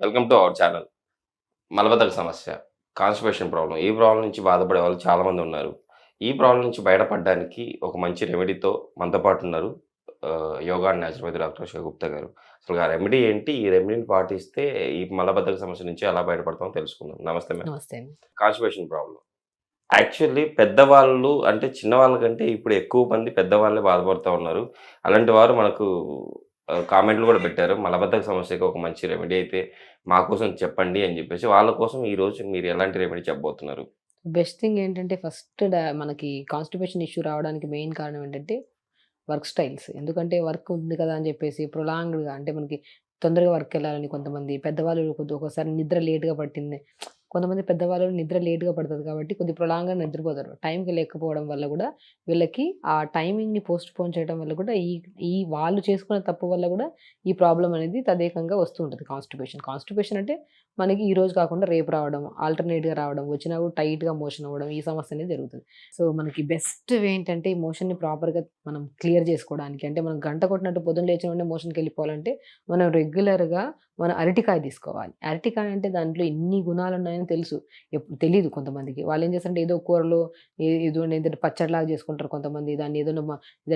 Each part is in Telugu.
వెల్కమ్ టు అవర్ ఛానల్ మలబద్ధక సమస్య. కాన్స్టిపేషన్ ప్రాబ్లం ఈ ప్రాబ్లం నుంచి బాధపడే వాళ్ళు చాలా మంది ఉన్నారు. ఈ ప్రాబ్లం నుంచి బయటపడడానికి ఒక మంచి రెమెడీతో మనతో పాటు ఉన్నారు yoga and naturopathy doctor Sivagupta గారు. అసలు ఆ రెమెడీ ఏంటి? ఈ రెమెడీని పాటిస్తే ఈ మలబద్ధక సమస్య నుంచి ఎలా బయటపడతామో తెలుసుకుందాం. నమస్తే మేడం. కాన్స్టిపేషన్ ప్రాబ్లం యాక్చువల్లీ పెద్దవాళ్ళు అంటే చిన్నవాళ్ళకంటే ఇప్పుడు ఎక్కువ మంది పెద్దవాళ్ళే బాధపడుతూ ఉన్నారు. అలాంటి వారు మనకు కామెంట్లు కూడా పెట్టారు. మలబద్ధక సమస్యకి ఒక మంచి రెమెడీ అయితే మా కోసం చెప్పండి అని చెప్పేసి వాళ్ళ కోసం ఈ రోజు మీరు ఎలాంటి రెమెడీ చెప్పబోతున్నారు? బెస్ట్ థింగ్ ఏంటంటే ఫస్ట్ మనకి కాన్స్టిపేషన్ ఇష్యూ రావడానికి మెయిన్ కారణం ఏంటంటే వర్క్ స్టైల్స్ ఎందుకంటే వర్క్ ఉంది కదా అని చెప్పేసి ప్రొలాంగ్డ్గా అంటే మనకి తొందరగా వర్క్ వెళ్ళాలని కొంతమంది పెద్దవాళ్ళు కొద్ది నిద్ర లేట్గా పట్టింది. కొంతమంది పెద్దవాళ్ళు నిద్ర లేట్గా పడుతుంది కాబట్టి కొద్ది ప్రొలాంగ్గా నిద్రపోతారు. టైంకి లేకపోవడం వల్ల కూడా వీళ్ళకి ఆ టైమింగ్ని పోస్ట్ పోన్ చేయడం వల్ల కూడా ఈ ఈ వాళ్ళు చేసుకున్న తప్పు వల్ల కూడా ఈ ప్రాబ్లం అనేది తదేకంగా వస్తూ ఉంటుంది కాన్స్టిపేషన్. కాన్స్టిపేషన్ అంటే మనకి ఈ రోజు కాకుండా రేపు రావడం ఆల్టర్నేట్గా రావడం వచ్చినా కూడా టైట్గా మోషన్ అవ్వడం ఈ సమస్య అనేది జరుగుతుంది. సో మనకి బెస్ట్ ఏంటంటే ఈ మోషన్ని ప్రాపర్గా మనం క్లియర్ చేసుకోవడానికి. అంటే మనం గంట కొట్టినట్టు పొద్దున్న లేచిన వెంటనే మోషన్కి వెళ్ళిపోవాలంటే మనం రెగ్యులర్గా మన అరటికాయ తీసుకోవాలి. అరటికాయ అంటే దాంట్లో ఎన్ని గుణాలు ఉన్నాయని తెలుసు. ఎప్పుడు తెలియదు కొంతమందికి. వాళ్ళు ఏం చేస్తారంటే ఏదో కూరలో ఏదో ఏదో పచ్చడిలాగా చేసుకుంటారు కొంతమంది. దాన్ని ఏదైనా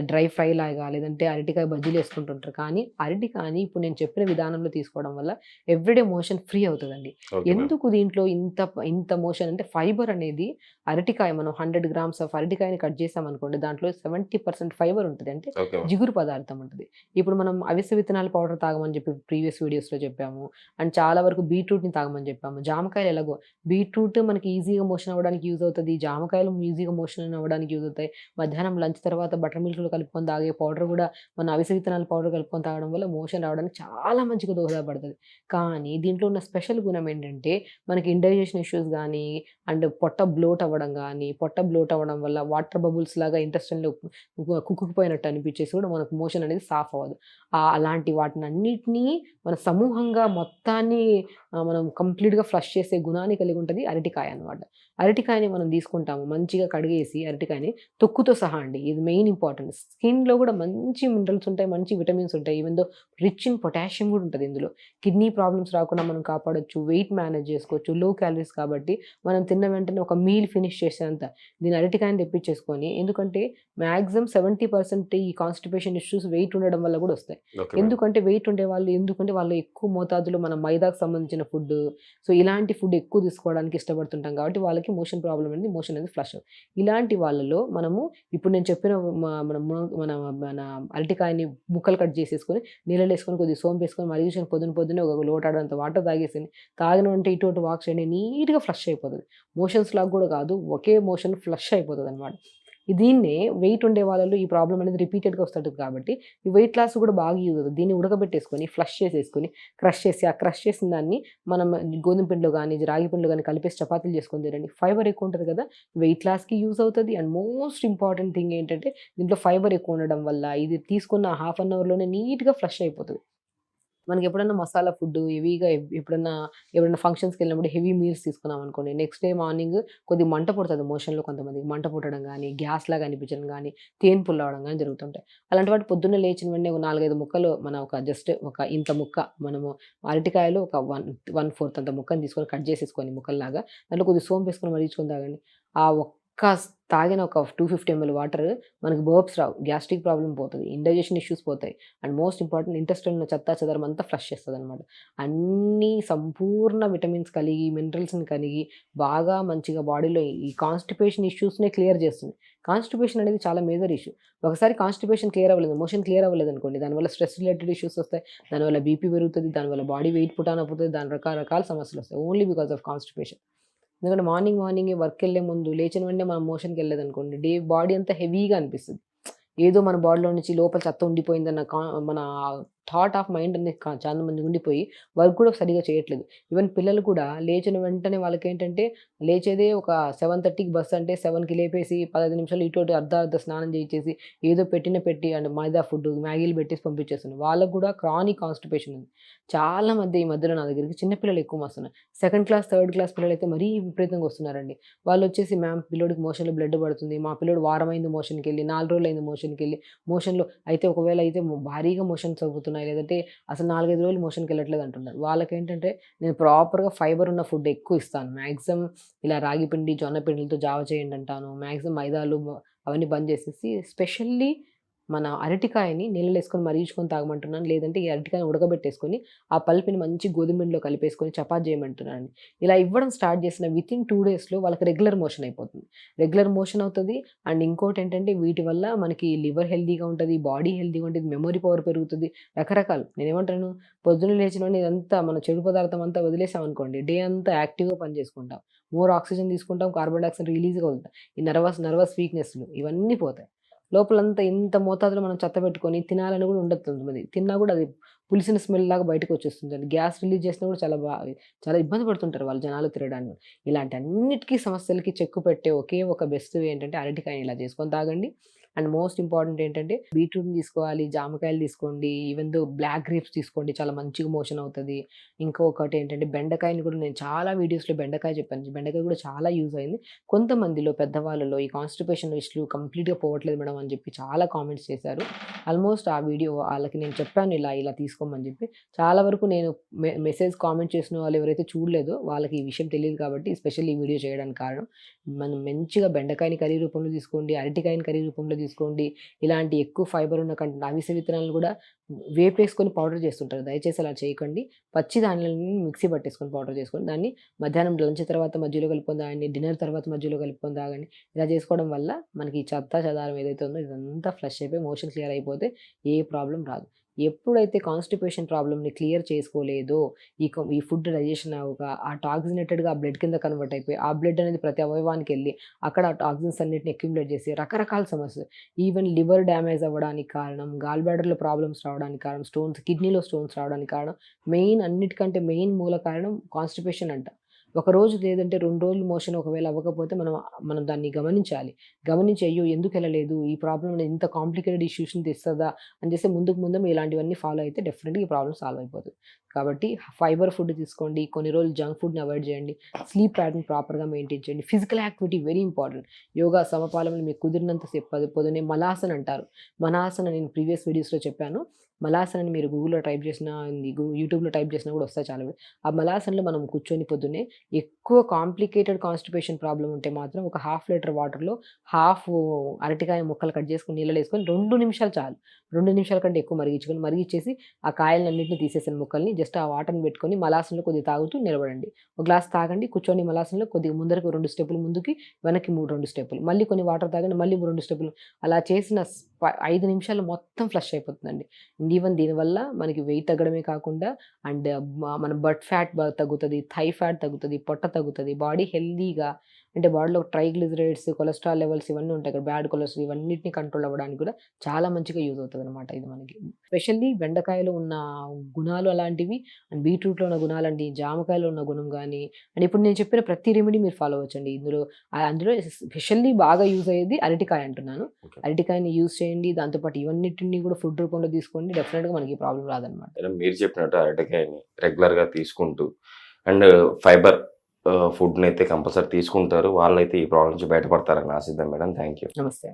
డ్రై ఫ్రై లాగా లేదంటే అరటికాయ బజ్జీలు వేసుకుంటుంటారు. కానీ అరటికాయని ఇప్పుడు నేను చెప్పిన విధానంలో తీసుకోవడం వల్ల ఎవ్రీడే మోషన్ ఫ్రీ అవుతుందండి. ఎందుకు దీంట్లో ఇంత ఇంత మోషన్ అంటే ఫైబర్ అనేది అరటికాయ మనం హండ్రెడ్ గ్రామ్స్ ఆఫ్ అరటికాయని కట్ చేసాం అనుకోండి దాంట్లో సెవెంటీ పర్సెంట్ ఫైబర్ ఉంటుంది. అంటే. జిగురు పదార్థం ఉంటుంది. ఇప్పుడు మనం అవిసె విత్తనాల పౌడర్ తాగమని చెప్పి ప్రీవియస్ వీడియోస్లో చెప్పాము. అండ్ చాలా వరకు బీట్రూట్ని తాగమని చెప్పాము. జామకాయలు ఎలాగో బీట్రూట్ మనకి ఈజీగా మోషన్ అవ్వడానికి యూజ్ అవుతుంది జామకాయలు ఈజీగా మోషన్ అవ్వడానికి యూజ్ అవుతాయి. మధ్యాహ్నం లంచ్ తర్వాత బటర్ మిల్క్లో కలుపుకొని తాగే పౌడర్ కూడా మన అవిసె విత్తనాల పౌడర్ కలుపుకొని తాగడం వల్ల మోషన్ రావడానికి చాలా మంచిగా దోహదపడుతుంది. కానీ దీంట్లో ఉన్న స్పెషల్ గుణం ఏంటంటే మనకి ఇండైజెషన్ ఇష్యూస్ కానీ అండ్ పొట్ట బ్లోట్ అవ్వడం కానీ పొట్ట బ్లోట్ అవ్వడం వల్ల వాటర్ బబుల్స్ లాగా ఇంటెస్టైన్లో కుక్కుపోయినట్టు అనిపించేసి కూడా మనకు మోషన్ అనేది సాఫ్ అవ్వదు. ఆ అలాంటి వాటిని అన్నిటినీ మన సమూహంగా మొత్తాన్ని మనం కంప్లీట్గా ఫ్లష్ చేసే గుణాన్ని కలిగి ఉంటుంది అరటికాయ అన్నమాట. అరటికాయని మనం తీసుకుంటాము. మంచిగా కడిగేసి అరటికాయని తొక్కుతో సహా అండి. ఇది మెయిన్ ఇంపార్టెంట్. స్కిన్లో కూడా మంచి మినరల్స్ ఉంటాయి మంచి విటమిన్స్ ఉంటాయి. Even though rich in potassium కూడా ఉంటుంది ఇందులో. కిడ్నీ ప్రాబ్లమ్స్ రాకుండా మనం కాపాడొచ్చు వెయిట్ మేనేజ్ చేసుకోవచ్చు లో క్యాలరీస్ కాబట్టి మనం తిన్న వెంటనే ఒక మీల్ ఫినిష్ చేసేంత దీని అరటికాయని తెప్పించేసుకొని ఎందుకంటే మ్యాక్సిమం సెవెంటీ పర్సెంట్ ఈ కాన్స్టిపేషన్ ఇష్యూస్ వెయిట్ ఉండడం వల్ల కూడా వస్తాయి. ఎందుకంటే వెయిట్ ఉండే వాళ్ళు ఎందుకంటే వాళ్ళు ఎక్కువ మోతాదులో మన మైదాకు సంబంధించిన ఫుడ్ సో ఇలాంటి ఫుడ్ ఎక్కువ తీసుకోవడానికి ఇష్టపడుతుంటాం కాబట్టి వాళ్ళకి మోషన్ ప్రాబ్లం అనేది మోషన్ అనేది ఫ్లష్. ఇలాంటి వాళ్ళలో మనము ఇప్పుడు నేను చెప్పిన మన ము- మన మన అరటికాయని ముక్కలు కట్ చేసేసుకొని నీళ్ళు వేసుకొని కొద్దిగా సోంపు వేసుకొని మరిగించిన పొద్దున పొద్దున్నే ఒక లోటాడంత వాటర్ తాగేసింది తాగిన అంటే ఇటువంటి వాక్స్ వాక్ నీట్గా ఫ్లష్ అయిపోతుంది. మోషన్స్ లాగా కూడా కాదు ఒకే మోషన్ ఫ్లష్ అయిపోతుంది అనమాట దీన్నే వెయిట్ ఉండే వాళ్ళలో ఈ ప్రాబ్లం అనేది రిపీటెడ్గా వస్తుంది కాబట్టి ఈ వెయిట్ లాస్ కూడా బాగా యూజ్ అవుతుంది. దీన్ని ఉడకబెట్టేసుకొని ఫ్లష్ చేసేసుకొని క్రష్ చేసి ఆ క్రష్ చేసిన దాన్ని మనం గోధుమ పిండిలో కానీ రాగి పిండిలో కానీ కలిపేసి చపాతీలు చేసుకొని తినండి. ఫైబర్ ఎక్కువ ఉంటుంది కదా వెయిట్ లాస్కి యూజ్ అవుతుంది. అండ్ మోస్ట్ ఇంపార్టెంట్ థింగ్ ఏంటంటే దీంట్లో ఫైబర్ ఎక్కువ ఉండడం వల్ల ఇది తీసుకున్న హాఫ్ అన్ అవర్లోనే నీట్గా ఫ్లష్ అయిపోతుంది. మనకి ఎప్పుడైనా మసాలా ఫుడ్ హెవీగా ఎప్పుడన్నా ఎప్పుడైనా ఫంక్షన్స్కి వెళ్ళినప్పుడు హెవీ మీల్స్ తీసుకున్నాం అనుకోండి నెక్స్ట్ డే మార్నింగ్ కొద్దిగా మంట పుడుతుంది మోషన్లో కొంతమందికి మంట పుట్టడం కానీ గ్యాస్ లాగా అనిపించడం కానీ తేన్ పుల్లవడం కానీ జరుగుతుంటాయి. అలాంటి వాటి పొద్దున్న లేచిన వెంటనే ఒక నాలుగైదు ముక్కలు మన ఒక జస్ట్ ఒక ఇంత ముక్క మనము అరటికాయలు ఒక వన్ వన్ ఫోర్త్ అంత ముక్కని తీసుకొని కట్ చేసేసుకొని ముక్కల్లాగా దాంట్లో కొద్దిగా సోంపు వేసుకొని మరిగించుకొని తాగండి. ఆ కాస్త తాగిన ఒక టూ ఫిఫ్టీ ఎంఎల్ వాటర్ మనకి బర్బ్స్ రావు గ్యాస్ట్రిక్ ప్రాబ్లం పోతుంది ఇండైజెషన్ ఇష్యూస్ పోతాయి. అండ్ మోస్ట్ ఇంపార్టెంట్ ఇంటెస్టైన్ చెత్త చెదరం అంతా ఫ్లష్ చేస్తుంది అనమాట అన్ని సంపూర్ణ విటమిన్స్ కలిగి మినరల్స్ని కలిగి బాగా మంచిగా బాడీలో ఈ కాన్స్టిపేషన్ ఇష్యూస్నే క్లియర్ చేస్తుంది. కాన్స్టిపేషన్ అనేది చాలా మేజర్ ఇష్యూ ఒకసారి కాన్స్టిపేషన్ క్లియర్ అవ్వలేదు మోషన్ క్లియర్ అవ్వలేదు అనుకోండి దానివల్ల స్ట్రెస్ రిలేటెడ్ ఇష్యూస్ వస్తాయి దానివల్ల బీపీ పెరుగుతుంది దానివల్ల బాడీ వెయిట్ పుటాన్ అవుతుంది దాని రకరకాల సమస్యలు వస్తాయి ఓన్లీ బికాస్ ఆఫ్ కాన్స్టిపేషన్ ఎందుకంటే మార్నింగ్ మార్నింగ్ వర్క్ వెళ్ళే ముందు లేచిన వెంటనే మనం మోషన్కి వెళ్ళలేదు అనుకోండి డే బాడీ అంతా హెవీగా అనిపిస్తుంది. ఏదో మన బాడీలో నుంచి లోపల చెత్త ఉండిపోయిందన్న కా- మన థాట్ ఆఫ్ మైండ్ అనేది చాలామంది చాలా మంది ఉండిపోయి వర్క్ కూడా సరిగా చేయట్లేదు. ఈవెన్ పిల్లలు కూడా లేచిన వెంటనే వాళ్ళకి ఏంటంటే లేచేదే ఒక సెవెన్ థర్టీకి బస్ అంటే సెవెన్కి లేపేసి పదహైదు నిమిషాలు ఇటు అర్ధ అర్ధ స్నానం చేయించేసి ఏదో పెట్టిన పెట్టి అండ్ మైదా ఫుడ్ మ్యాగీలు పెట్టేసి పంపించేస్తున్నారు. వాళ్ళకు కూడా క్రానిక్ కాన్స్టిపేషన్ ఉంది. చాలా మంది ఈ మధ్యలో నా దగ్గరికి చిన్నపిల్లలు ఎక్కువ వస్తున్నారు. సెకండ్ క్లాస్ థర్డ్ క్లాస్ పిల్లలు అయితే మరీ విపరీతంగా వస్తున్నారండి. వాళ్ళు వచ్చేసి మ్యామ్ పిల్లోడికి మోషన్లో బ్లడ్ పడుతుంది. మా పిల్లోడు వారం అయింది మోషన్కి వెళ్ళి నాలుగు రోజులు అయింది మోషన్కి వెళ్ళి మోషన్లో అయితే ఒకవేళ అయితే భారీగా మోషన్స్ అవుతున్నాయి అవుతున్నాయి లేదంటే అసలు నాలుగైదు రోజులు మోషన్కి వెళ్ళట్లేదు అంటున్నారు. వాళ్ళకి ఏంటంటే నేను ప్రాపర్గా ఫైబర్ ఉన్న ఫుడ్ ఎక్కువ ఇస్తాను. మ్యాక్సిమం ఇలా రాగి పిండి జొన్న పిండిలతో జావ చేయండి అంటాను. మ్యాక్సిమం మైదాలు అవన్నీ బంద్ చేసేసి స్పెషల్లీ మన అరటికాయని నీళ్ళలో వేసుకొని మరిగించుకొని తాగమంటున్నాను. లేదంటే ఈ అరటికాయని ఉడకబెట్టేసుకొని ఆ పల్పిని మంచి గోధుమ కలిపేసుకొని చపాతి చేయమంటున్నాను ఇలా ఇవ్వడం స్టార్ట్ చేసిన విత్ ఇన్ టూ డేస్లో వాళ్ళకి రెగ్యులర్ మోషన్ అయిపోతుంది. రెగ్యులర్ మోషన్ అవుతుంది. అండ్ ఇంకోటి ఏంటంటే వీటి వల్ల మనకి లివర్ హెల్తీగా ఉంటుంది బాడీ హెల్తీగా ఉంటుంది మెమొరీ పవర్ పెరుగుతుంది. రకరకాలు. నేను ఏమంటాను పొద్దున్న లేచిన ఇదంతా మన చెడు పదార్థం అంతా వదిలేసాం అనుకోండి డే అంతా యాక్టివ్గా పని చేసుకుంటాం మోర్ ఆక్సిజన్ తీసుకుంటాం కార్బన్ డైఆక్సైడ్ రిలీజ్గా అవుతాం ఈ నర్వస్ నర్వస్ వీక్నెస్లు ఇవన్నీ పోతాయి. లోపలంతా ఇంత మోతాదులో మనం చెత్త పెట్టుకొని తినాలని కూడా ఉండదు కొంతమంది తిన్నా కూడా అది పులిసిన స్మెల్ లాగా బయటకు వచ్చేస్తుంది గ్యాస్ రిలీజ్ చేసినా కూడా చాలా బాగా చాలా ఇబ్బంది పడుతుంటారు వాళ్ళు జనాలు తిరగడానికి. ఇలాంటి అన్నిటికీ సమస్యలకి చెక్కు పెట్టే ఒకే ఒక బెస్ట్ ఏంటంటే అరటికాయని ఇలా చేసుకొని తాగండి. అండ్ మోస్ట్ ఇంపార్టెంట్ ఏంటంటే బీట్రూట్ తీసుకోవాలి జామకాయలు తీసుకోండి ఈవెన్ దో బ్లాక్ గ్రేప్స్ తీసుకోండి చాలా మంచిగా మోషన్ అవుతుంది. ఇంకొకటి ఏంటంటే బెండకాయని కూడా నేను చాలా వీడియోస్లో బెండకాయ చెప్పాను. బెండకాయ కూడా చాలా యూజ్ అయింది. కొంతమందిలో పెద్దవాళ్ళలో ఈ కాన్స్టిపేషన్ ఇష్యూ కంప్లీట్గా పోవట్లేదు మేడం అని చెప్పి చాలా కామెంట్స్ చేశారు. ఆల్మోస్ట్ ఆ వీడియో వాళ్ళకి నేను చెప్పాను ఇలా ఇలా తీసుకోమని చెప్పి. చాలా వరకు నేను మెసేజ్ కామెంట్ చేసిన వాళ్ళు ఎవరైతే చూడలేదో వాళ్ళకి ఈ విషయం తెలియదు కాబట్టి స్పెషల్ ఈ వీడియో చేయడానికి కారణం. మనం మంచిగా బెండకాయని కర్రీ రూపంలో తీసుకోండి అరటికాయని కర్రీ రూపంలో తీసుకోండి. ఇలాంటి ఎక్కువ ఫైబర్ ఉన్న కంటే అవిసె విత్తనాలను కూడా వేపేసుకొని పౌడర్ చేస్తుంటారు. దయచేసి అలా చేయకండి. పచ్చి ధాన్యాలని మిక్సీ పట్టేసుకొని పౌడర్ చేసుకొని దాన్ని మధ్యాహ్నం లంచ్ తర్వాత మధ్యలో కలుపుకొని తాగండి. డిన్నర్ తర్వాత మధ్యలో కలుపుకొని తాగండి. ఇలా చేసుకోవడం వల్ల మనకి చెత్త చదారం ఏదైతే ఉందో ఇదంతా ఫ్లష్ అయిపోయి మోషన్ క్లియర్ అయిపోతే ఏ ప్రాబ్లం రాదు. ఎప్పుడైతే కాన్స్టిపేషన్ ప్రాబ్లమ్ని క్లియర్ చేసుకోలేదో ఈ ఈ ఫుడ్ డైజెషన్ అవ్వక ఆ టాక్సినేటెడ్గా ఆ బ్లడ్ కింద కన్వర్ట్ అయిపోయి ఆ బ్లడ్ అనేది ప్రతి అవయవానికి వెళ్ళి అక్కడ ఆ టాక్సిన్స్ అన్నిటిని అక్యుములేట్ చేసి రకరకాల సమస్యలు. ఈవెన్ లివర్ డ్యామేజ్ అవ్వడానికి కారణం గాల్ బ్యాడర్లో ప్రాబ్లమ్స్ రావడానికి కారణం స్టోన్స్ కిడ్నీలో స్టోన్స్ రావడానికి కారణం మెయిన్ అన్నిటికంటే మెయిన్ మూల కారణం కాన్స్టిపేషన్ అంట. ఒక రోజు లేదంటే రెండు రోజులు మోషన్ ఒకవేళ అవ్వకపోతే మనం మనం దాన్ని గమనించాలి. గమనించి అయ్యో! ఎందుకు వెళ్ళలేదు ఈ ప్రాబ్లం ఇంత కాంప్లికేటెడ్ ఇష్యూస్ని తెస్తుందా? అని చేస్తే ముందుకు ముందు ఇలాంటివన్నీ ఫాలో అయితే డెఫినెట్గా ఈ ప్రాబ్లం సాల్వ్ అయిపోతుంది. కాబట్టి ఫైబర్ ఫుడ్ తీసుకోండి కొన్ని రోజులు జంక్ ఫుడ్ని అవాయిడ్ చేయండి స్లీప్ ప్యాటర్న్ ప్రాపర్గా మెయింటైన్ చేయండి. Physical activity very important yoga సమపాలన మీకు కుదిరినంతసేపు పది పొద్దునే మలాసన్ అంటారు. మలాసన్ నేను ప్రీవియస్ వీడియోస్లో చెప్పాను. మలాసనని మీరు గూగుల్లో టైప్ చేసినా యూట్యూబ్లో టైప్ చేసినా కూడా వస్తాయి చాలా ఆ మలాసన్లో మనం కూర్చొని పొద్దున్నే ఎక్కువ కాంప్లికేటెడ్ కాన్స్టిపేషన్ ప్రాబ్లం ఉంటే మాత్రం ఒక హాఫ్ లీటర్ వాటర్లో హాఫ్ అరటికాయ ముక్కలు కట్ చేసుకొని నీళ్ళలో వేసుకొని రెండు నిమిషాలు చాలు. రెండు నిమిషాల కంటే ఎక్కువ మరిగించుకొని మరిగించేసి ఆ కాయలన్నింటినీ తీసేసిన ముక్కల్ని జస్ట్ ఆ వాటర్ని పెట్టుకొని మలాసంలో కొద్దిగా తాగుతూ నిలబడండి. ఒక గ్లాస్ తాగండి కూర్చొని మలాసంలో కొద్దిగా ముందరకు రెండు స్టెప్పులు ముందుకి వెనక్కి మూడు రెండు స్టెప్పులు. మళ్ళీ కొన్ని వాటర్ తాగండి మళ్ళీ రెండు స్టెప్పులు. అలా చేసిన ఐదు నిమిషాలు మొత్తం ఫ్లష్ అయిపోతుందండి. ఈవెన్ దీనివల్ల మనకి వెయిట్ తగ్గడమే కాకుండా అండ్ మన బట్ ఫ్యాట్ తగ్గుతుంది థై ఫ్యాట్ తగ్గుతుంది పొట్ట తగ్గుతుంది బాడీ హెల్దీగా అంటే బాడీలో ట్రైగ్లిజరైడ్స్ కొలెస్ట్రాల్ లెవెల్స్ ఇవన్నీ ఉంటాయి కదా బ్యాడ్ కొలెస్ట్రాల్ ఇవన్నిటిని కంట్రోల్ అవ్వడానికి కూడా చాలా మంచిగా యూజ్ అవుతుంది అనమాట ఇది మనకి. స్పెషల్లీ బెండకాయలో ఉన్న గుణాలు అలాంటివి అండ్ బీట్రూట్లో ఉన్న గుణాలు అండి జామకాయలో ఉన్న గుణం కానీ అండ్ ఇప్పుడు నేను చెప్పిన ప్రతి రెమెడీ మీరు ఫాలో అవ్వచ్చండి. ఇందులో అందులో స్పెషల్లీ బాగా యూజ్ అయ్యేది అరటికాయ అంటున్నాను. అరటికాయని యూజ్ చేయండి దాంతోపాటు ఇవన్నిటిని కూడా ఫుడ్ రూపంలో తీసుకోండి డెఫినెట్గా మనకి ప్రాబ్లం రాదనమాట మీరు చెప్పినట్టు అరటికాయని రెగ్యులర్గా తీసుకుంటూ అండ్ ఫైబర్ ఫుడ్ని అయితే కంపల్సరీ తీసుకుంటారు. వాళ్ళైతే ఈ ప్రాబ్లం నుంచి బయటపడతారని ఆశిద్దాం మేడం. థ్యాంక్ యూ నమస్తే.